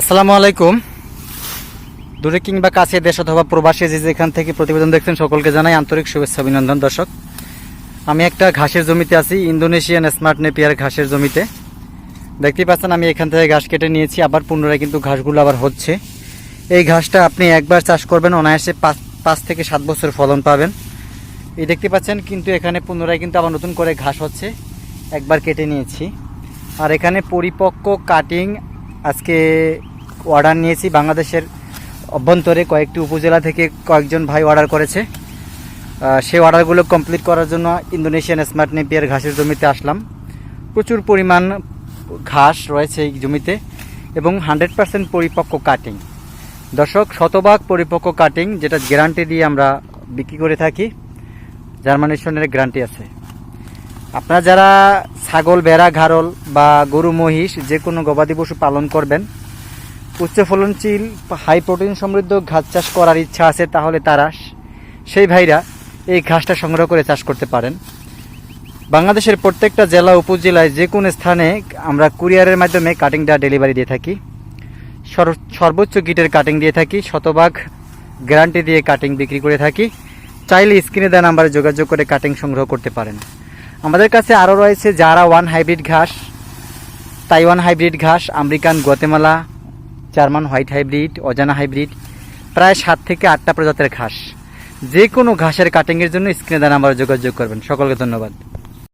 আসসালামু আলাইকুম। দূরে কিংবা কাছে দেশ অথবা প্রবাসী যে যেখান থেকে প্রতিবেদন দেখছেন, সকলকে জানাই আন্তরিক শুভেচ্ছা, অভিনন্দন। দর্শক, আমি একটা ঘাসের জমিতে আছি, ইন্দোনেশিয়ান স্মার্ট নেপিয়ার ঘাসের জমিতে। দেখতেই পাচ্ছেন, আমি এখান থেকে ঘাস কেটে নিয়েছি, আবার পুনরায় কিন্তু ঘাসগুলো আবার হচ্ছে। এই ঘাসটা আপনি একবার চাষ করবেন, অনায়াসে পাঁচ পাঁচ থেকে সাত বছর ফলন পাবেন। এই দেখতে পাচ্ছেন, কিন্তু এখানে পুনরায় কিন্তু আবার নতুন করে ঘাস হচ্ছে, একবার কেটে নিয়েছি। আর এখানে পরিপক্ক কাটিং আজকে অর্ডার নিয়েছি বাংলাদেশের অভ্যন্তরে কয়েকটি উপজেলা থেকে কয়েকজন ভাই অর্ডার করেছে। সেই অর্ডারগুলো কমপ্লিট করার জন্য ইন্দোনেশিয়ান স্মার্ট নেপিয়ার ঘাসের জমিতে আসলাম। প্রচুর পরিমাণ ঘাস রয়েছে এই জমিতে এবং হান্ড্রেড পার্সেন্ট পরিপক্ক কাটিং দর্শক, শতভাগ পরিপক্ক কাটিং যেটা গ্যারান্টি দিয়ে আমরা বিক্রি করে থাকি জার্মানিশনের গ্যারান্টি আছে। আপনারা যারা ছাগল, ভেড়া ঘাড়ল বা গরু, মহিষ যে কোনো গবাদি পশু পালন করবেন। উচ্চ ফলনশীল হাই প্রোটিন সমৃদ্ধ ঘাস চাষ করার ইচ্ছা আছে, তাহলে তারা সেই ভাইরা এই ঘাসটা সংগ্রহ করে চাষ করতে পারেন। বাংলাদেশের প্রত্যেকটা জেলা, উপজেলায় যে কোনো স্থানে আমরা কুরিয়ারের মাধ্যমে কাটিংটা ডেলিভারি দিয়ে থাকি। সর- সর্বোচ্চ গিটের কাটিং দিয়ে থাকি, শতভাগ গ্যারান্টি দিয়ে কাটিং বিক্রি করে থাকি। চাইলে স্ক্রিনে দেওয়া নাম্বারে যোগাযোগ করে কাটিং সংগ্রহ করতে পারেন। আমাদের কাছে আরও রয়েছে যারা ওয়ান হাইব্রিড ঘাস, তাইওয়ান হাইব্রিড ঘাস, American Guatemala German white hybrid, অজানা হাইব্রিড, প্রায় সাত থেকে আটটা প্রজাতির ঘাস। যে কোনো ঘাসের কাটিংয়ের জন্য স্ক্রিনে দেওয়া নাম্বারে যোগাযোগ করবেন। সকলকে ধন্যবাদ।